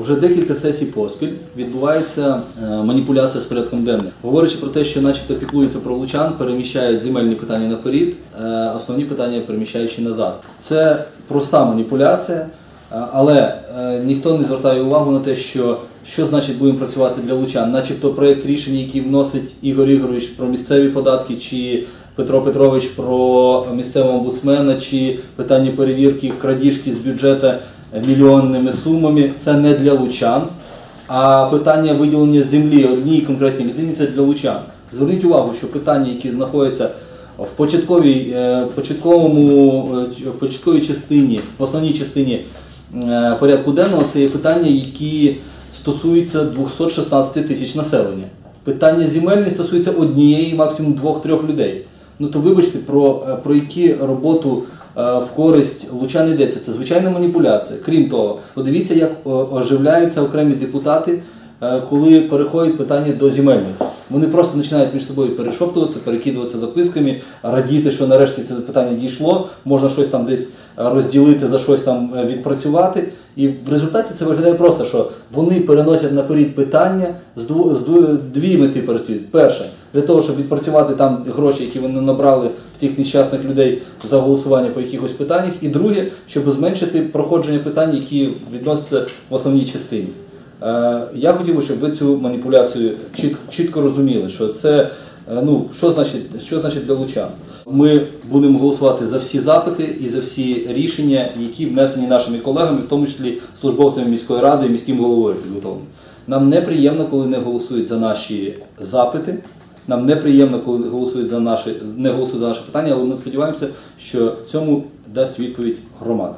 Вже декілька сесій поспіль відбувається е, маніпуляція з порядком денним. Говорячи про те, що начебто піклуються про лучан, переміщають земельні питання наперед, е, основні питання переміщаючи назад. Це проста маніпуляція, е, але ніхто не звертає увагу на те, що що значить будемо працювати для лучан, начебто проєкт рішення, який вносить Ігор Ігорович про місцеві податки, чи Петро Петрович про місцевого омбудсмена, чи питання перевірки крадіжки з бюджету мільйонними сумами, це не для лучан. А питання виділення землі одній конкретній людині це для лучан. Зверніть увагу, що питання, які знаходяться в початковій, е, початковому, е, початковій частині, в основній частині е, порядку денного, це є питання, які стосуються 216 тисяч населення. Питання земельні стосується однієї, максимум двох-трьох людей. Ну то вибачте, про, про які роботу в користь лучан йдеться. Це звичайна маніпуляція. Крім того, подивіться, як оживляються окремі депутати, е, коли переходять питання до земельних. Вони просто починають між собою перешоптуватися, перекидуватися записками, радіти, що нарешті це питання дійшло, можна щось там десь е, розділити, за щось там е, відпрацювати. І в результаті це виглядає просто, що вони переносять наперед питання з дву, дві мети переслідують. Перше, для того, щоб відпрацювати там гроші, які вони набрали в тих нещасних людей за голосування по якихось питаннях. І друге, щоб зменшити проходження питань, які відносяться в основній частині. Е, Я хотів би, щоб ви цю маніпуляцію чітко розуміли, що це е, ну що значить, що значить для лучан. Ми будемо голосувати за всі запити і за всі рішення, які внесені нашими колегами, в тому числі службовцями міської ради і міським головою підготовлені. Нам неприємно, коли не голосують за наші запити. Нам неприємно, коли голосують за наші не голосують за наше питання, але ми сподіваємося, що цьому дасть відповідь громада.